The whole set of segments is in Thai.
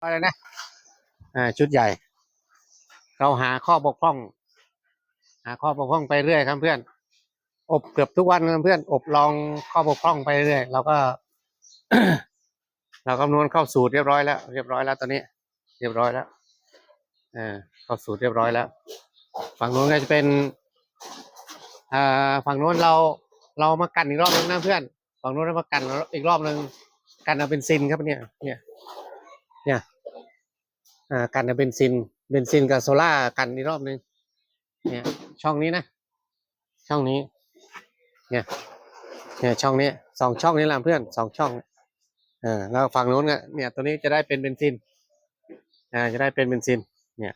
อะไรนะอ่าชุดใหญ่ เราหาข้อบกพร่อง หาข้อบกพร่องไปเรื่อยครับเพื่อน อบเกือบทุกวันนะเพื่อน อบลองข้อบกพร่องไปเรื่อยเราก็ เราคำนวณเข้าสูตรเรียบร้อยแล้ว เรียบร้อยแล้วตอนนี้ เรียบร้อยแล้วเออเข้าสูตรเรียบร้อยแล้ว ฝั่งนู้นก็จะเป็นอ่าฝั่งนู้นเราเรามากันอีกรอบนึงนะเพื่อน ฝั่งนู้นเรามากันอีกรอบนึงกันเอาเป็นซินครับเนี่ยเนี่ย เนี่ยอ่ากันเอาเป็นซินเบนซินกับโซล่ากันอีกรอบนึงเนี่ย ช่องนี้นะ ช่องนี้ เนี่ย เนี่ยช่องนี้สองช่องนี้แหละเพื่อนสองช่องเออแล้วฝั่งโน้นเนี่ยเนี่ยตัวนี้จะได้เป็นเบนซินอ่าจะได้เป็นเบนซิน เนี่ย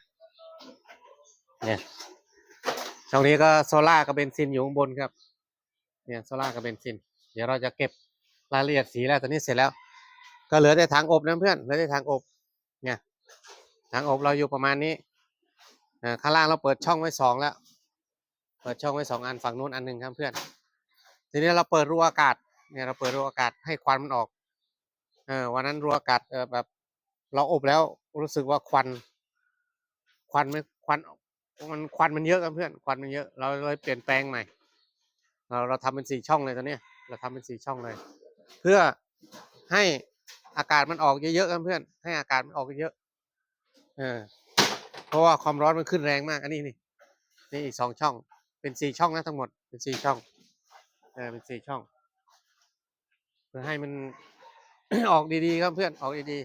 เนี่ยช่องนี้ก็โซล่ากับเบนซินอยู่ข้างบนครับ เนี่ยโซล่ากับเบนซิน เดี๋ยวเราจะเก็บรายละเอียดสีแล้วตอนนี้เสร็จแล้ว ก็เหลือแต่ทางอบนะเพื่อนเหลือแต่ทางอบ เนี่ยทางอบเราอยู่ประมาณนี้ข้างล่างเราเปิดช่องไว้สองแล้ว เปิดช่องไว้สองอันฝั่งนู้นอันหนึ่งครับเพื่อน ทีนี้เราเปิดรูอากาศ เนี่ยเราเปิดรูอากาศให้ควันมันออก เออวันนั้นรูอากาศเออแบบ เราอบแล้วรู้สึกว่าควัน ควันไม่ควันมันควันมันเยอะครับเพื่อน ควันมันเยอะ เราเลยเปลี่ยนแปลงใหม่ เราเราทำเป็นสี่ช่องเลยตอนนี้ เราทำเป็นสี่ช่องเลย เพื่อให้ อากาศมันออกเยอะๆครับเพื่อน ให้อากาศมันออกเยอะเออเพราะว่าความร้อนมันขึ้นแรงมาก อันนี้นี่นี่อีกสองช่อง เป็นสี่ช่องนะทั้งหมด เป็นสี่ช่อง เออ เป็นสี่ช่อง เพื่อให้มัน ออกดีๆครับเพื่อน ออกดี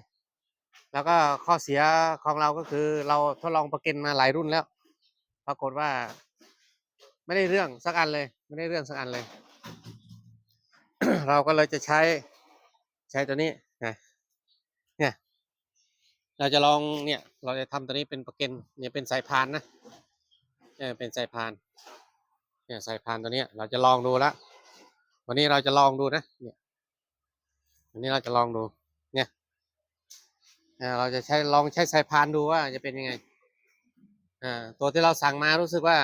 ๆ แล้วก็ข้อเสียของเราก็คือ เราทดลองประกันมาหลายรุ่นแล้ว ปรากฏว่า ไม่ได้เรื่องสักอันเลย ไม่ได้เรื่องสักอันเลย เราก็เลยจะใช้ ใช้ตัวนี้ เราจะลองเนี่ย เราจะทำตัวนี้เป็นประกันเนี่ยเป็นสายพานนะเนี่ยเป็นสายพานเนี่ยสายพานตัวเนี้ยเราจะลองดูละวันนี้เราจะลองดูนะเนี่ยวันนี้เราจะลองดูเนี่ยอ่าเราจะใช้ลองใช้สายพานดูว่าจะเป็นยังไงอ่าตัวที่เราสั่งมารู้สึกว่า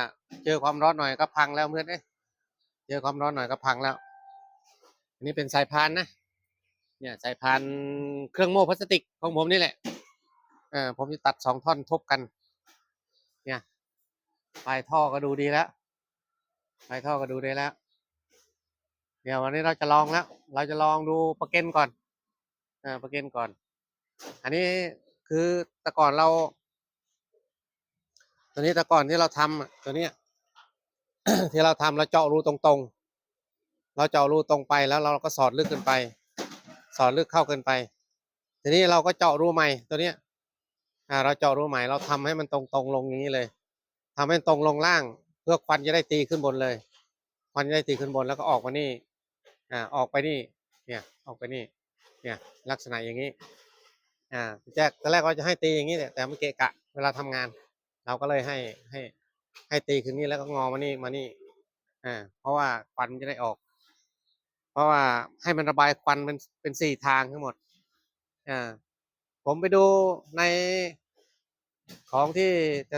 เจอความร้อนหน่อยก็พังแล้วเพื่อนเอ้เจอความร้อนหน่อยก็พังแล้ว อันนี้เป็นสายพานนะเนี่ยสายพานเครื่องโม่พลาสติกของผมนี่แหละ เออผมจะตัดสองท่อนทบกัน เนี่ยปลายท่อก็ดูดีแล้วปลายท่อก็ดูดีแล้ว เดี๋ยววันนี้เราจะลองแล้ว เราจะลองดูประเก็นก่อนเออประเก็นก่อน อันนี้คือแต่ก่อนเรา ตัวนี้แต่ก่อนที่เราทำอะตัวเนี้ยที่เราทำเราเจาะรูตรงๆ เราเจาะรูตรงไปแล้วเราก็สอดลึกขึ้นไป สอดลึกเข้าเกินไป ทีนี้เราก็เจาะรูใหม่ตัวเนี้ย อ่าเราเจาะรูใหม่เราทำให้มันตรงๆลงอย่างนี้เลยทำให้ตรงลงล่าง เพื่อควันจะได้ตีขึ้นบนเลยควันจะได้ตีขึ้นบนแล้วก็ออกมานี่อ่าออกไปนี่ เนี่ยออกไปนี่ เนี่ยลักษณะอย่างนี้อ่าแจ๊กตอนแรกเราจะให้ตีอย่างนี้แต่แต่มันเกะกะเวลาทำงาน เราก็เลยให้ให้ให้ตีขึ้นนี่แล้วก็งอมานี่มานี่อ่าเพราะว่าควันจะได้ออก เพราะว่าให้มันระบายควันเป็นเป็นสี่ทางทั้งหมดอ่าผมไปดูใน ของที่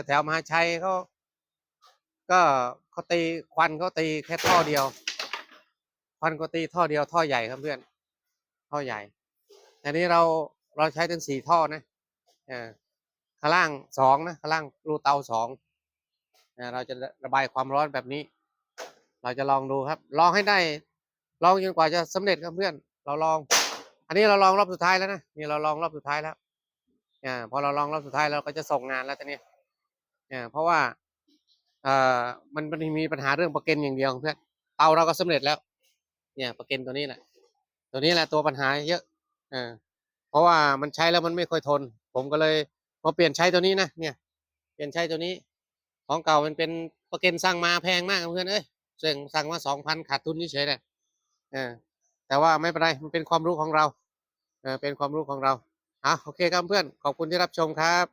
แถวๆมหาชัยเขาก็เขาตีควันเขาตีแค่ท่อเดียว ควันก็ตีท่อเดียวท่อใหญ่ครับเพื่อน ท่อใหญ่แต่นี้เราเราใช้ถึงสี่ท่อนะข้างล่างสองนะข้างล่างรูเตาสองเราจะระบายความร้อนแบบนี้ เราจะลองดูครับ ลองให้ได้ ลองจนกว่าจะสำเร็จครับเพื่อน เราลอง อันนี้เราลองรอบสุดท้ายแล้วนะนี่เราลองรอบสุดท้ายแล้ว อ่าพอเราลองรอบสุดท้ายเราก็จะส่งงานแล้วตอนนี้อ่าเพราะว่าเอ่อมันมันมีปัญหาเรื่องประกันอย่างเดียวเพื่อนเตาเราก็สำเร็จแล้ว เนี่ยประกันตัวนี้แหละตัวนี้แหละตัวปัญหาเยอะอ่าเพราะว่ามันใช้แล้วมันไม่ค่อยทน ผมก็เลยมาเปลี่ยนใช้ตัวนี้นะเนี่ย เปลี่ยนใช้ตัวนี้ ของเก่ามันเป็นประกันสั่งมาแพงมากเพื่อนเอ้ยเสั่งสั่งมาสองพันขาดทุนเฉยเลยเออแต่ว่าไม่เป็นไรมันเป็นความรู้ของเราเออเป็นความรู้ของเรา อะโอเคครับเพื่อนขอบคุณที่รับชมครับ